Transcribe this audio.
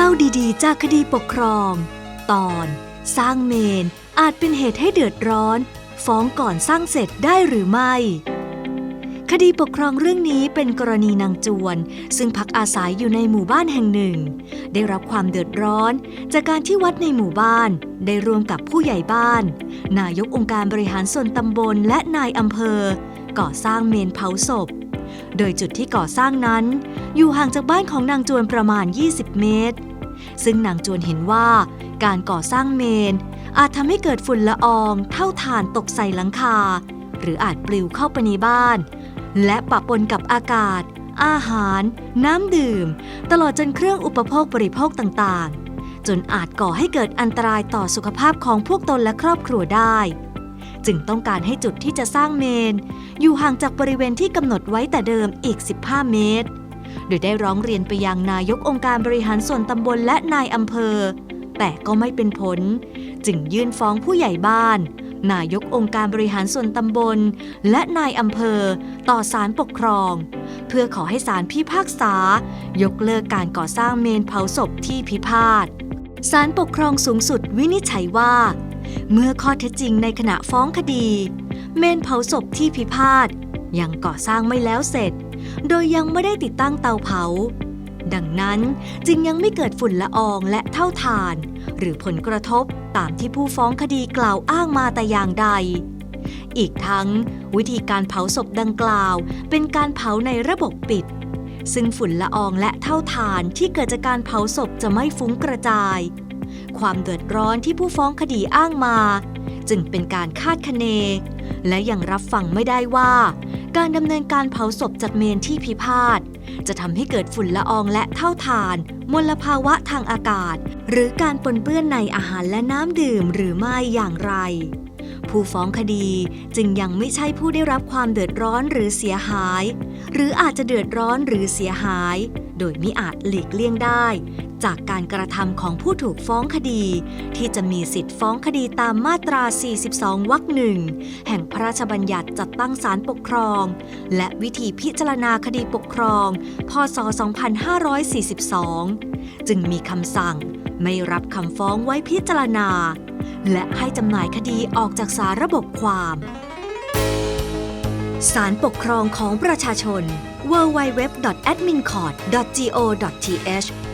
เล่าดีๆ จากคดีปกครอง ตอน สร้างเมนอาจเป็นเหตุให้เดือดร้อน ฟ้องก่อนสร้างเสร็จได้หรือไม่ คดีปกครองเรื่องนี้เป็นกรณีนางจวน ซึ่งพักอาศัยอยู่ในหมู่บ้านแห่งหนึ่ง ได้รับความเดือดร้อน จากการที่วัดในหมู่บ้าน ได้รวมกับผู้ใหญ่บ้าน นายกองค์การบริหารส่วนตำบลและนายอำเภอ ก่อสร้างเมนเผาศพโดยจุดที่ก่อสร้างนั้น อยู่ห่างจากบ้านของนางจวนประมาณ 20 เมตร ซึ่งนางจวนเห็นว่า การก่อสร้างเมน อาจทำให้เกิดฝุ่นละอองเท่าฐานตกใส่หลังคา หรืออาจปลิวเข้าไปในบ้าน และปะปนกับอากาศ อาหาร น้ำดื่ม ตลอดจนเครื่องอุปโภคบริโภคต่างๆ จนอาจก่อให้เกิดอันตรายต่อสุขภาพของพวกตนและครอบครัวได้ จึงต้องการให้จุดที่จะสร้างเมน อยู่ห่างจากบริเวณที่กำหนดไว้แต่เดิมอีก 15 เมตร โดยได้ร้องเรียนไปยังนายกองค์การบริหารส่วนตำบลและนายอำเภอ แต่ก็ไม่เป็นผล จึงยื่นฟ้องผู้ใหญ่บ้าน นายกองค์การบริหารส่วนตำบล และนายอำเภอ ต่อศาลปกครอง เพื่อขอให้ศาลพิพากษา ยกเลิกการก่อสร้างเมนเผาศพที่พิพาทศาลปกครองสูงสุดวินิจฉัยว่า เมื่อข้อเท็จจริงในขณะฟ้องคดี เมนเผาศพที่พิพาท ยังก่อสร้างไม่แล้วเสร็จ โดยยังไม่ได้ติดตั้งเตาเผา ดังนั้นจึงยังไม่เกิดฝุ่นละอองและเท่าฐาน หรือผลกระทบตามที่ผู้ฟ้องคดีกล่าวอ้างมาแต่อย่างใด อีกทั้ง วิธีการเผาศพดังกล่าว เป็นการเผาในระบบปิด ซึ่งฝุ่นละอองและเท่าฐานที่เกิดจากการเผาศพจะไม่ฟุ้งกระจาย ความเดือดร้อนที่ผู้ฟ้องคดีอ้างมา จึงเป็นการคาดคะเน และยังรับฟังไม่ได้ว่า การดำเนินการเผาศพจากเมนที่พิพาท จะทำให้เกิดฝุ่นละอองและเท่าทาน มลภาวะทางอากาศ หรือการปนเปื้อนในอาหารและน้ำดื่มหรือไม่อย่างไร ผู้ฟ้องคดีจึงยังไม่ใช่ผู้ได้รับความเดือดร้อนหรือเสียหาย หรืออาจจะเดือดร้อนหรือเสียหาย โดยมิอาจหลีกเลี่ยงได้ จากการกระทำของผู้ถูกฟ้องคดี ที่จะมีสิทธิ์ฟ้องคดีตามมาตรา 42 วรรคหนึ่งแห่งพระราชบัญญัติจัดตั้งศาลปกครอง และวิธีพิจารณาคดีปกครอง พศ 2542 จึงมีคำสั่งไม่รับคำฟ้องไว้พิจารณา และให้จำหน่ายคดีออกจากสาระบบความสารปกครองของประชาชน www.admincourt.go.th